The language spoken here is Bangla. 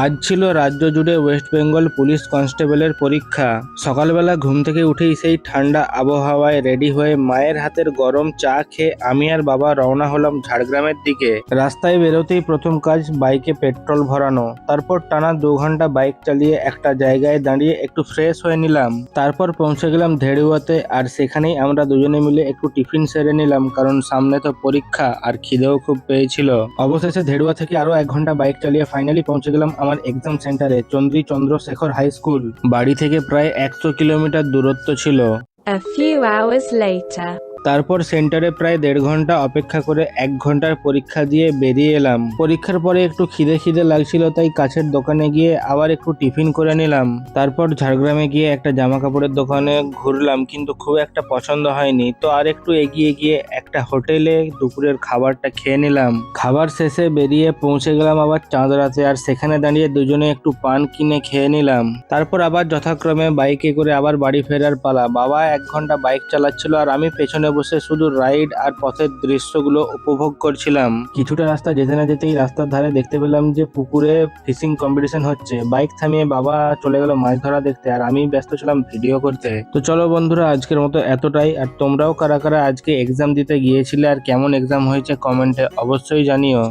আজ ছিল রাজ্য জুড়ে ওয়েস্ট বেঙ্গল পুলিশ কনস্টেবলের পরীক্ষা। সকালবেলা ঘুম থেকে উঠেই সেই ঠান্ডা আবহাওয়ায় রেডি হয়ে মায়ের হাতের গরম চা খেয়ে আমি আর বাবা রওনা হলাম ঝাড়গ্রামের দিকে। রাস্তায় বেরোতেই প্রথম কাজ বাইকে পেট্রোল ভরানো। তারপর টানা দু ঘণ্টা বাইক চালিয়ে একটা জায়গায় দাঁড়িয়ে একটু ফ্রেশ হয়ে নিলাম। তারপর পৌঁছে গেলাম ধেড়ুয়াতে আর সেখানেই আমরা দুজনে মিলে একটু টিফিন সেরে নিলাম কারণ সামনে তো পরীক্ষা আর খিদেও খুব পেয়েছিল। অবশেষে ধেড়ুয়া থেকে আরও এক ঘণ্টা বাইক চালিয়ে ফাইনালি পৌঁছে গেলাম আমার এক্সাম সেন্টারে চন্দ্রী চন্দ্রশেখর হাই স্কুল বাড়ি থেকে প্রায় একশো কিলোমিটার দূরত্ব ছিল A few hours later. তারপর সেন্টারে প্রায় দেড় ঘণ্টা অপেক্ষা করে এক ঘণ্টার পরীক্ষা দিয়ে বেরিয়ে এলাম। পরীক্ষার পরে একটু খিদে খিদে লাগছিল, তাই কাছের দোকানে গিয়ে আবার একটু টিফিন করে নিলাম। তারপর ঝাড়গ্রামে গিয়ে একটা জামা কাপড়ের দোকানে ঘুরলাম, কিন্তু খুব একটা পছন্দ হয়নি। তো আর একটু এগিয়ে গিয়ে একটা হোটেলে দুপুরের খাবারটা খেয়ে নিলাম। খাবার শেষে বেরিয়ে পৌঁছে গেলাম আবার চাঁদরাতে, আর সেখানে দাঁড়িয়ে দুজনে একটু পান কিনে খেয়ে নিলাম। তারপর আবার যথাক্রমে বাইকে করে আবার বাড়ি ফেরার পালা। বাবা এক ঘণ্টা বাইক চালাচ্ছিল, আর আমি পেছনে বসে শুধু রাইড আর পথের দৃশ্যগুলো উপভোগ করছিলাম। কিছুটা রাস্তা যেতে না যেতেই রাস্তার ধারে দেখতে পেলাম যে পুকুরে ফিশিং কম্পিটিশন হচ্ছে। বাইক থামিয়ে বাবা চলে গেল মাছ ধরা দেখতে আর আমি ব্যস্ত ছিলাম ভিডিও করতে। তো চলো বন্ধুরা, আজকের মতো এতটাই। আর তোমরাও কারা কারা আজকে এক্সাম দিতে গিয়েছিলে আর কেমন এক্সাম হয়েছে কমেন্টে অবশ্যই জানিও।